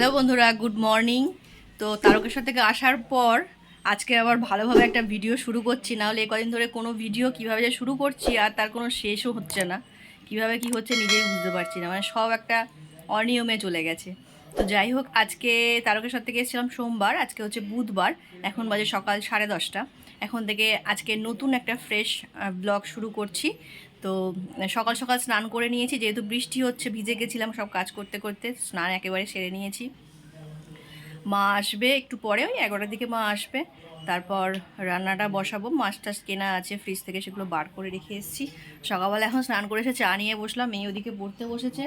Hello বন্ধুরা, good morning. তো তারকেশ্বর থেকে আসার পর আজকে আবার ভালোভাবে একটা ভিডিও শুরু করছি। নাহলে এই কদিন ধরে কোনো ভিডিও কীভাবে যে শুরু করছি আর তার কোনো শেষও হচ্ছে না। কীভাবে কি হচ্ছে নিজেই বুঝতে পারছি না। মানে সব একটা অনিয়মে চলে গেছে। তো যাই হোক, আজকে তারকেশ্বর থেকে এসেছিলাম সোমবার, আজকে হচ্ছে বুধবার। এখন বাজে সকাল সাড়ে দশটা। এখন থেকে আজকে নতুন একটা ফ্রেশ ব্লগ শুরু করছি। তো সকাল সকাল স্নান করে নিয়েছি, যেহেতু বৃষ্টি হচ্ছে, ভিজে গেছিলাম সব কাজ করতে করতে, স্নান একেবারে সেরে নিয়েছি। মা আসবে একটু পরে, ওই এগারোটার দিকে মা আসবে, তারপর রান্নাটা বসাবো, মাছ টাছ কেনা আছে ফ্রিজ থেকে সেগুলো বার করে রেখে এসেছি। সকালবেলা এখন স্নান করে এসে চা নিয়ে বসলাম, মেয়ে ওদিকে পড়তে বসেছে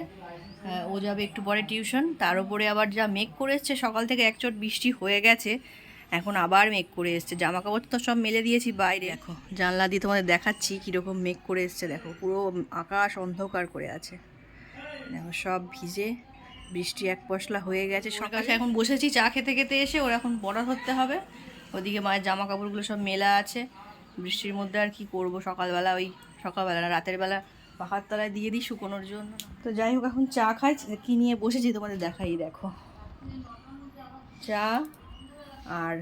ও যাবে একটু পরে টিউশন, তার উপরে আবার যা মেঘ করে এসছে সকাল থেকে একচোট বৃষ্টি হয়ে গেছে এখন আবার মেঘ করে এসছে। জামা কাপড় তো সব মেলে দিয়েছি বাইরে। দেখো জানলা দিয়ে তোমাদের দেখাচ্ছি কীরকম মেঘ করে এসছে। দেখো পুরো আকাশ অন্ধকার করে আছে। দেখো সব ভিজে বৃষ্টি এক পশলা হয়ে গেছে সকালে। এখন বসেছি চা খেতে খেতে এসে ওর এখন বড় ধরতে হবে। ওদিকে মায়ের জামা কাপড়গুলো সব মেলা আছে। বৃষ্টির মধ্যে আর কি করব? সকালবেলা ওই সকালবেলা না রাতের বেলা পাখার তলায় দিয়ে দিই শুকোনোর জন্য। তো যাই হোক এখন চা খাই। কি নিয়ে বসেছি তোমাদের দেখাই দেখো। চা আর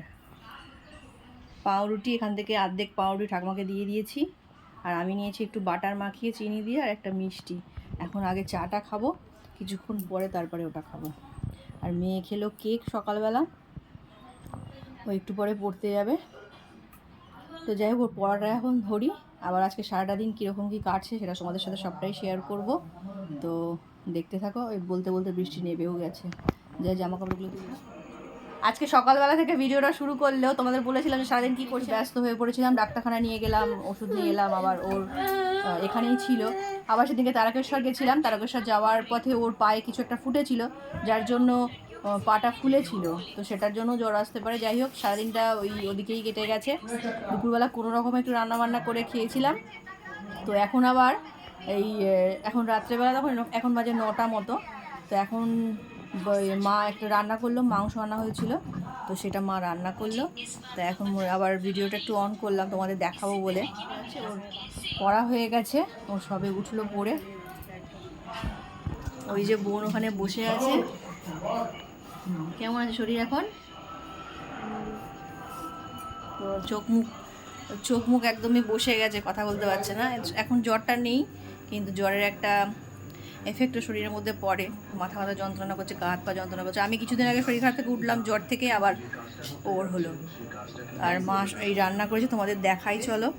পাউরুটি, এখান থেকে অর্ধেক পাউরুটি ঠাকুমাকে দিয়ে দিয়েছি। আর আমি নিয়েছি একটু বাটার মাখিয়ে চিনি দিয়ে আর একটা মিষ্টি। এখন আগে চাটা খাব, কিছুক্ষণ পরে তারপরে ওটা খাব। আর মেয়ে খেলো কেক সকালবেলা, ও একটু পরে পড়তে যাবে। তো যাই হোক পড়াটা এখন ধরি। আবার আজকে সারাটা দিন কীরকম কী কাটছে সেটা তোমাদের সাথে সবটাই শেয়ার করব। তো দেখতে থাকো, ওই বলতে বলতে বৃষ্টি নেবেও গেছে। যাই জামা কাপড়গুলো আজকে সকালবেলা থেকে ভিডিওটা শুরু করলেও তোমাদের বলেছিলাম যে সারাদিন কী করছি, ব্যস্ত হয়ে পড়েছিলাম, ডাক্তারখানা নিয়ে গেলাম, ওষুধ নিয়ে এলাম, আবার ওর এখানেই ছিল। আবার সেদিনকে তারকেশ্বর গেছিলাম, তারকেশ্বর যাওয়ার পথে ওর পায়ে কিছু একটা ফুটেছিল, যার জন্য পাটা ফুলেছিল। তো সেটার জন্য জ্বর আসতে পারে। যাই হোক, সারাদিনটা ওই ওদিকেই কেটে গেছে। দুপুরবেলা কোনো রকম একটু রান্না বান্না করে খেয়েছিলাম। তো এখন আবার এই এখন রাত্রেবেলা তখন, এখন বাজে নটা মতো। তো এখন মা একটা রান্না করল, মাংস রান্না হয়েছিল, তো সেটা মা রান্না করল। তো এখন আবার ভিডিওটা একটু অন করলাম, তোমাদের দেখাবো বলে। পড়া হয়ে গেছে, ও সবে উঠল পড়ে। ওই যে বোন ওখানে বসে আছে। কেমন আছে শরীর এখন? চোখ মুখ চোখ মুখ একদমই বসে গেছে, কথা বলতে পারছে না। এখন জ্বরটা নেই, কিন্তু জ্বরের একটা এফেক্টও শরীরের মধ্যে পড়ে, মাথা মাথা যন্ত্রণা করছে, গা হাত পা যন্ত্রণা করছে। আমি কিছুদিন আগে শরীর খারাপ থেকে উঠলাম, জ্বর থেকে আবার ওর হলো। আর মা এই রান্না করেছে, তোমাদের দেখাই, চলো।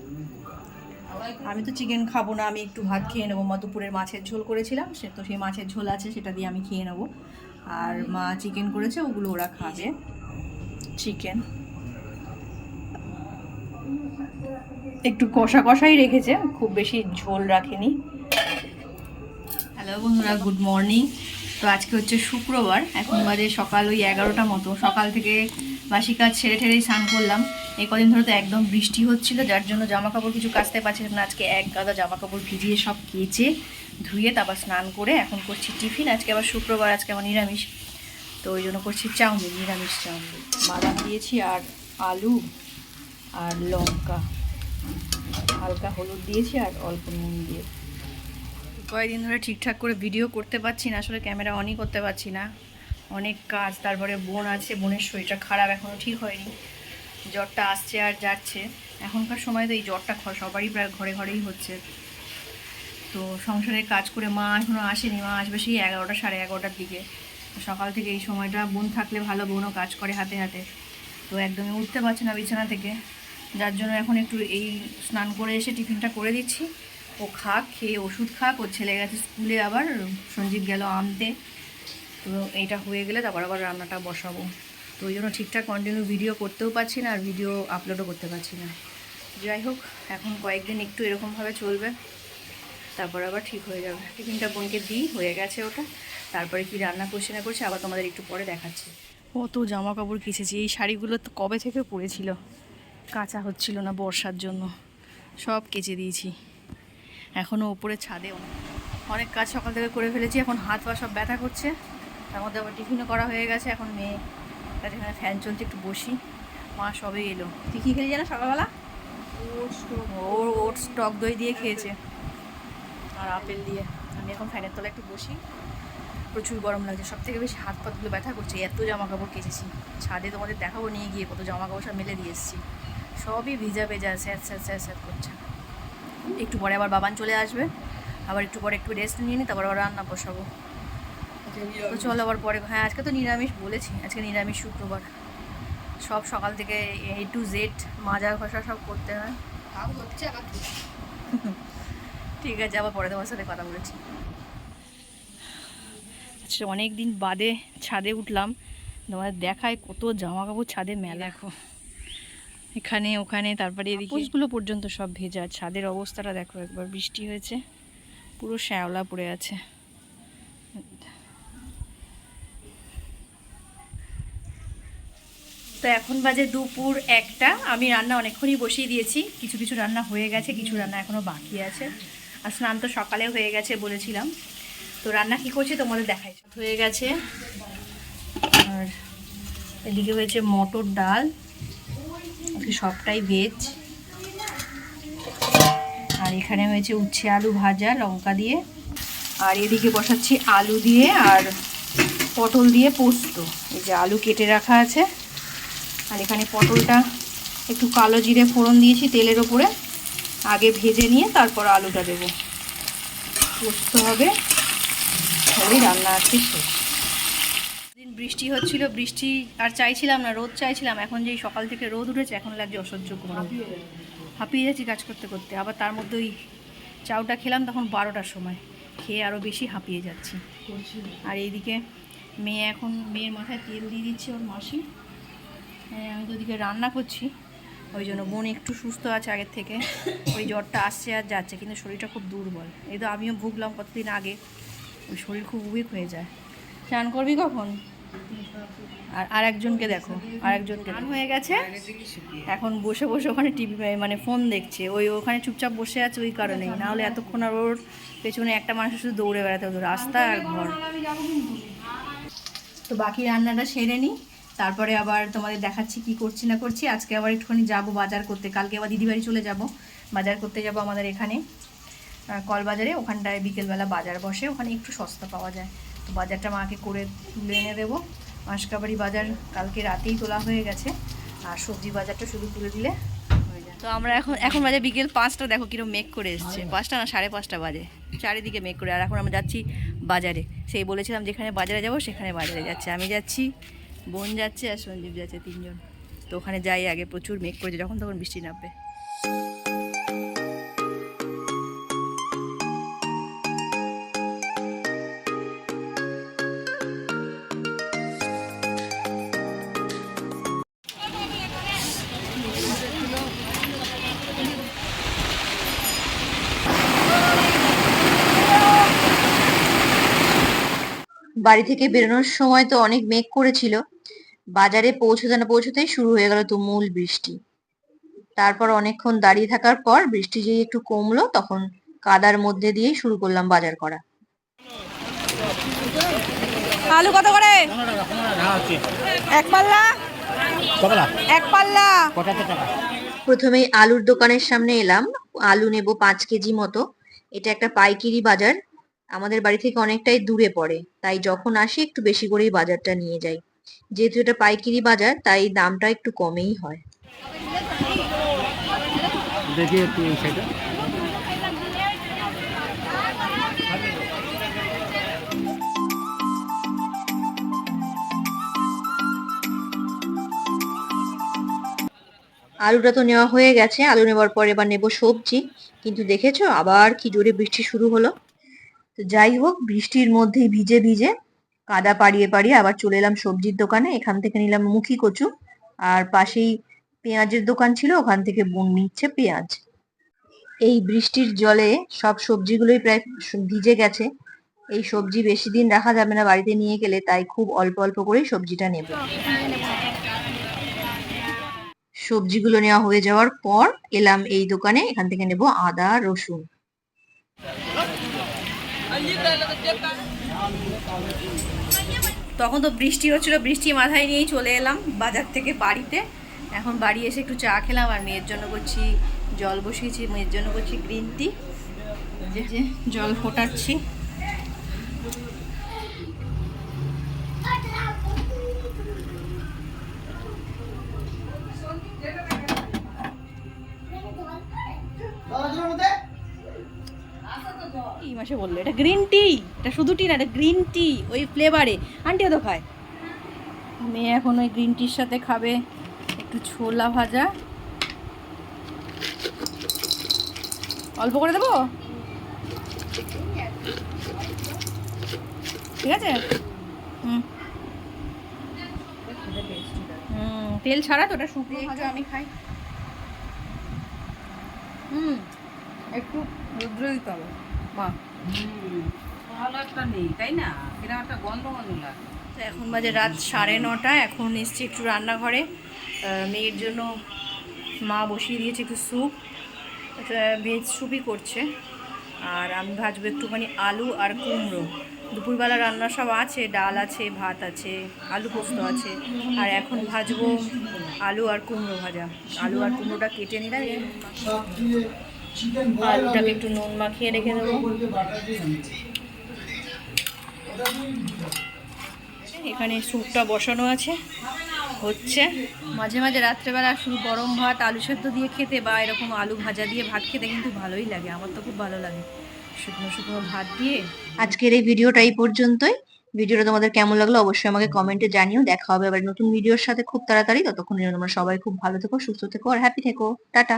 আমি তো চিকেন খাব না, আমি একটু ভাত খেয়ে নেব। মা দুপুরের মাছের ঝোল করেছিলাম, সে তো সেই মাছের ঝোল আছে, সেটা দিয়ে আমি খেয়ে নেব। আর মা চিকেন করেছে, ওগুলো ওরা খাবে। চিকেন একটু কষা কষাই রেখেছে, খুব বেশি ঝোল রাখেনি। হ্যালো বন্ধুরা গুড মর্নিং তো আজকে হচ্ছে শুক্রবার, এখন বাজে সকাল ওই এগারোটা মতো। সকাল থেকে বাসি কাজ ছেড়ে ঠেড়েই স্নান করলাম। এই কদিন ধরে তো একদম বৃষ্টি হচ্ছিল, যার জন্য জামা কাপড় কিছু কাচতে পারছিলাম না। আজকে এক গাদা জামা কাপড় ভিজিয়ে সব কেচে, ধুয়ে তারপর স্নান করে এখন করছি টিফিন। আজকে আবার শুক্রবার, আজকে আমার নিরামিষ। তো ওই জন্য করছি চাউমিন, নিরামিষ চাউমিন। বাদাম দিয়েছি আর আলু আর লঙ্কা। হালকা হলুদ দিয়েছি আর অল্প নুন দিয়ে। কয়েকদিন ধরে ঠিকঠাক করে ভিডিও করতে পারছি না, আসলে ক্যামেরা অনই করতে পারছি না। অনেক কাজ, তারপরে বোন আছে, বোনের শরীরটা খারাপ এখনও ঠিক হয়নি। জ্বরটা আসছে আর যাচ্ছে। এখনকার সময় তো এই জ্বরটা সবারই প্রায় ঘরে ঘরেই হচ্ছে। তো সংসারে কাজ করে মা এখনও আসেনি, মা আসবে সেই এগারোটা সাড়ে এগারোটার দিকে। সকাল থেকে এই সময়টা বোন থাকলে ভালো, বোনও কাজ করে হাতে হাতে। তো একদমই উঠতে পারছে না বিছানা থেকে। যার জন্য এখন একটু এই স্নান করে এসে টিফিনটা করে দিচ্ছি। ও খাক, খেয়ে ওষুধ খাক, ওর ছেলে গেছে স্কুলে আবার সঞ্জীব গেল আনতে। তো এইটা হয়ে গেলে তারপর আবার রান্নাটা বসাবো। তো ওই জন্য ঠিকঠাক কন্টিনিউ ভিডিও করতেও পারছি না, আর ভিডিও আপলোডও করতে পারছি না। যাই হোক, এখন কয়েকদিন একটু এরকমভাবে চলবে, তারপর আবার ঠিক হয়ে যাবে। টিফিনটা বোনকে দিই, হয়ে গেছে ওটা। তারপরে কি রান্না করছে না করছে, আবার তোমাদের একটু পরে দেখাচ্ছি। কত জামা কাপড় কেচেছি, এই শাড়িগুলো তো কবে থেকে পরেছিল? কাঁচা হচ্ছিল না বর্ষার জন্য। সব কেচে দিয়েছি। এখনও ওপরে ছাদে অনেক অনেক কাজ সকাল থেকে করে ফেলেছি এখন হাত পা সব ব্যথা করছে। তার মধ্যে আবার টিফিনও করা হয়ে গেছে এখন মেয়ে তার এখানে ফ্যান চলছে একটু বসি। মা সবে এলো। তুই কী খেলি জানো সকালবেলা? ওর ওটস টক দই দিয়ে খেয়েছে। আর আপেল দিয়ে। আমি এখন ফ্যানের তলায় একটু বসি। প্রচুর গরম লাগছে সব থেকে বেশি হাত পাতগুলো ব্যথা করছে এত জামা কাপড় কেচেছি। ছাদে তোমাদের দেখাবো নিয়ে গিয়ে কত জামা কাপড় সব মেলে দিয়ে এসেছি। সবই ভিজা ভেজা স্যাঁত স্যাঁত স্যাঁত স্যাঁত করছে। একটু পরে আবার বাবান চলে আসবে। আবার একটু পরে একটু রেস্ট নিয়ে নিই তারপর আবার রান্না বসাবো। তো চলো আবার পরে হ্যাঁ আজকে তো নিরামিষ বলেছি আজকে নিরামিষ শুক্রবার। সব সকাল থেকে এ টু জেড মাজা ঘষা সব করতে হয়? ঠিক আছে আবার পরে তোমার সাথে কথা বলেছি। আচ্ছা অনেক দিন বাদে ছাদে উঠলাম। তোমাদের দেখায় কত জামা কাপড় ছাদে মেলা। দেখো এখানে, ওখানে, তারপরে এদিকে। পর্যন্ত সব ভেজা। ছাদের অবস্থাটা দেখো, একবার বৃষ্টি হয়েছে। পুরো শ্যাওলা পড়ে আছে। তো এখন বাজে দুপুর একটা। আমি রান্না অনেকক্ষণই বসিয়ে দিয়েছি। কিছু কিছু রান্না হয়ে গেছে, কিছু রান্না এখনও বাকি আছে। আর স্নান তো সকালে হয়ে গেছে বলেছিলাম। তো রান্না কি করছি তোমাদের দেখাই। হয়ে গেছে। আর এদিকে হয়েছে মটর ডাল। আজকে সবটাই ভেজ আর এখানে হয়েছে উচ্ছে আলু ভাজা, লঙ্কা দিয়ে। আর এদিকে বসাচ্ছি আলু দিয়ে আর পটল দিয়ে পোস্ত। এই যে আলু কেটে রাখা আছে। আর এখানে পটলটা একটু কালো জিরে ফোড়ন দিয়েছি তেলের ওপরে। আগে ভেজে নিয়ে তারপর আলুটা দেবো। পোস্ত হবে। ওই রান্না আছে শেষ। বৃষ্টি হচ্ছিল বৃষ্টি আর চাইছিলাম না রোদ চাইছিলাম এখন যেই সকাল থেকে রোদ উঠেছে এখন লাগছে অসহ্য গরম হাঁপিয়ে যাচ্ছি কাজ করতে করতে আবার তার মধ্যে ওই চাউটা খেলাম তখন বারোটার সময় খেয়ে আরও বেশি হাঁপিয়ে যাচ্ছি। আর এইদিকে মেয়ে এখন মেয়ের মাথায় তেল দিয়ে দিচ্ছে ওর মাসি। হ্যাঁ আমি তো ওদিকে রান্না করছি ওই জন্য বোন একটু সুস্থ আছে আগের থেকে ওই জ্বরটা আসছে আর যাচ্ছে কিন্তু শরীরটা খুব দুর্বল। এই তো আমিও ভুগলাম কতদিন আগে ওই শরীর খুব উইক হয়ে যায়। স্নান করবি কখন? আর আর একজনকে দেখো আর একজনকে হয়ে গেছে। এখন বসে বসে ওখানে টিভি মানে ফোন দেখছে। ওই ওখানে চুপচাপ বসে আছে ওই কারণেই। না হলে এতক্ষণ আর ওর পেছনে একটা মানুষ শুধু দৌড়ে বেড়াতে হতো রাস্তা আর ঘর। তো বাকি রান্নাটা সেরে নিই তারপরে আবার তোমাদের দেখাচ্ছি কি করছি না করছি। আজকে আবার একটুখানি যাব বাজার করতে। কালকে আবার দিদি বাড়ি চলে যাব। বাজার করতে যাব আমাদের এখানে। কলবাজারে। ওখানটায় বিকেলবেলা বাজার বসে। ওখানে একটু সস্তা পাওয়া যায়। বাজারটা মাকে করে তুলে এনে দেবো। মাসকাবাড়ি বাজার কালকে রাতেই তোলা হয়ে গেছে। আর সবজি বাজারটা শুধু তুলে দিলে তো আমরা এখন এখন বাজে বিকেল পাঁচটা, দেখো কিরম মেঘ করে এসছে। পাঁচটা না, সাড়ে পাঁচটা বাজে। চারিদিকে মেঘ করে। আর এখন আমরা যাচ্ছি বাজারে। সেই বলেছিলাম যেখানে বাজারে যাব, সেখানে বাজারে যাচ্ছে। আমি যাচ্ছি, বোন যাচ্ছে আর সঞ্জীব যাচ্ছে তিনজন। তো ওখানে যাই আগে প্রচুর মেঘ করেছে, যখন তখন বৃষ্টি নামবে। বাড়ি থেকে বেরোনোর সময় তো অনেক মেঘ করেছিল। বাজারে পৌঁছতে না পৌঁছতেই শুরু হয়ে গেল তুমুল বৃষ্টি। তারপর অনেকক্ষণ দাঁড়িয়ে থাকার পর বৃষ্টি যেই একটু কমলো তখন কাদার মধ্যে দিয়েই শুরু করলাম বাজার করা। আলু কত করে? এক পাল্লা। এক পাল্লা। প্রথমেই আলুর দোকানের সামনে এলাম। আলু নেব পাঁচ কেজি মতো। এটা একটা পাইকিরি বাজার। আমাদের বাড়ি থেকে অনেকটাই দূরে পড়ে তাই যখন আসি একটু বেশি করেই বাজারটা নিয়ে যাই। যেহেতু এটা পাইকিরি বাজার তাই দামটা একটু কমেই হয়। দেখি একটু এই আলুটা তো নেওয়া হয়ে গেছে আলু নেওয়ার পর এবার নেব সবজি। কিন্তু দেখেছ আবার কি জোরে বৃষ্টি শুরু হলো। তো যাই হোক, বৃষ্টির মধ্যেই ভিজে ভিজে কাদা পাড়িয়ে পাড়িয়ে আবার চলে এলাম সবজির দোকানে। এখান থেকে নিলাম মুখি কচু আর পাশেই পেঁয়াজের দোকান ছিল, ওখান থেকে বোন নিচ্ছে পেঁয়াজ। এই বৃষ্টির জলে সব সবজিগুলোই প্রায় ভিজে গেছে। এই সবজি বেশি দিন রাখা যাবে না, বাড়িতে নিয়ে গেলে, তাই খুব অল্প অল্প করেই সবজিটা নেব। সবজিগুলো নেওয়া হয়ে যাওয়ার পর এলাম এই দোকানে, এখান থেকে নেব আদা, রসুন। তখন তো বৃষ্টি হচ্ছিল, বৃষ্টি মাথায় নিয়েই চলে এলাম বাজার থেকে বাড়িতে। এখন বাড়ি এসে একটু চা খেলাম আর মেয়ের জন্য করছি জল বসিয়েছি, মেয়ের জন্য করছি গ্রিন টি জল ফোটাচ্ছি। এই মাসে বলল এটা গ্রিন টি এটা শুধু টি না এটা গ্রিন টি ওই ফ্লেভারে আন্টিও তো খায়। মেয়ে এখন ওই গ্রিন টির সাথে খাবে একটু ছোলা ভাজা। অল্প করে দেবো? ঠিক আছে? হুম। হুম তেল ছাড়া তো ওটা শুকনো ভাজা আমি খাই। হুম। একটু রুদ্র দিতে হবে। মা। ভালো একটা নেই তাই না? এরকম একটা গন্ধ গন্ধ লাগে। তো এখন বাজে রাত সাড়ে নটা এখন এসছি একটু রান্নাঘরে। মেয়ের জন্য মা বসিয়ে দিয়েছে একটু স্যুপ। ভেজ স্যুপই করছে। আর আমি ভাজবো একটুখানি আলু আর কুমড়ো। দুপুরবেলা রান্না সব আছে ডাল আছে ভাত আছে আলু পোস্ত আছে। আর এখন ভাজবো আলু আর কুমড়ো ভাজা। আলু আর কুমড়োটা কেটে নিলাম। আলুটাকে একটু নুন মাখিয়ে রেখে দেবো। এখানে স্যুপটা বসানো আছে। হচ্ছে। মাঝে মাঝে রাত্রেবেলা শুধু গরম ভাত আলু সেদ্ধ দিয়ে খেতে বা এরকম আলু ভাজা দিয়ে ভাত খেতে কিন্তু ভালোই লাগে। আমার তো খুব ভালো লাগে। শুকনো শুকনো ভাত দিয়ে। আজকের এই ভিডিওটা এই পর্যন্তই। ভিডিওটা তোমাদের কেমন লাগল অবশ্যই আমাকে কমেন্টে জানিও। দেখা হবে আবার নতুন ভিডিওর সাথে খুব তাড়াতাড়ি। ততক্ষণ তোমরা সবাই খুব ভালো থেকো সুস্থ থেকো আর হ্যাপি থেকো। টাটা।